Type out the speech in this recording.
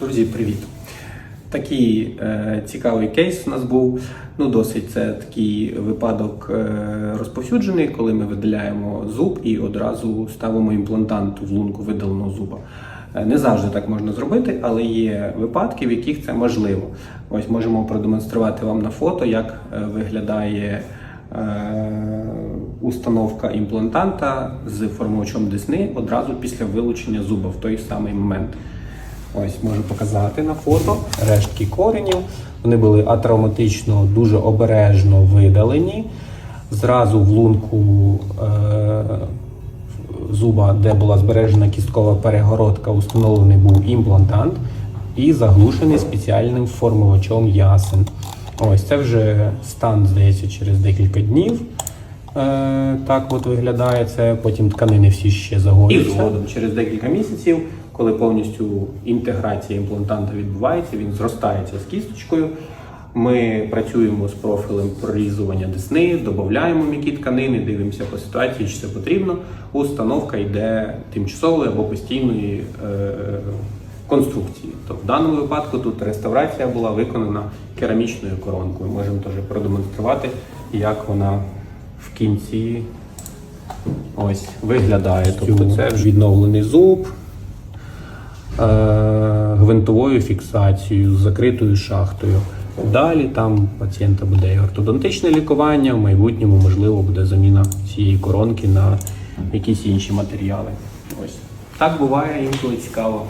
Друзі, привіт! Такий е, цікавий кейс у нас був. Ну, досить це такий випадок е, розповсюджений, коли ми видаляємо зуб і одразу ставимо імплантант в лунку видаленого зуба. Е, Не завжди так можна зробити, але є випадки, в яких це можливо. Ось можемо продемонструвати вам на фото, як е, виглядає е, установка імплантанта з формувачом десни одразу після вилучення зуба в той самий момент. Ось можу показати на фото рештки коренів. Вони були атравматично дуже обережно видалені. Зразу в лунку е, зуба, де була збережена кісткова перегородка, установлений був імплантант і заглушений спеціальним формувачом ясен. Ось це вже стан, здається, через декілька днів. Е, так от виглядає це. Потім тканини всі ще І згодом, через декілька місяців, коли повністю інтеграція імплантанта відбувається, він зростається з кісточкою. Ми працюємо з профілем прорізування десни, додаємо м'які тканини, дивимося по ситуації, чи це потрібно. Установка йде тимчасової або постійної е, конструкції. То в даному випадку тут реставрація була виконана керамічною коронкою. Можемо теж продемонструвати, як вона в кінці ось виглядає. Тобто це відновлений зуб гвинтовою фіксацією з закритою шахтою. Далі там пацієнта буде і ортодонтичне лікування, в майбутньому, можливо, буде заміна цієї коронки на якісь інші матеріали. Ось так буває інколи цікаво.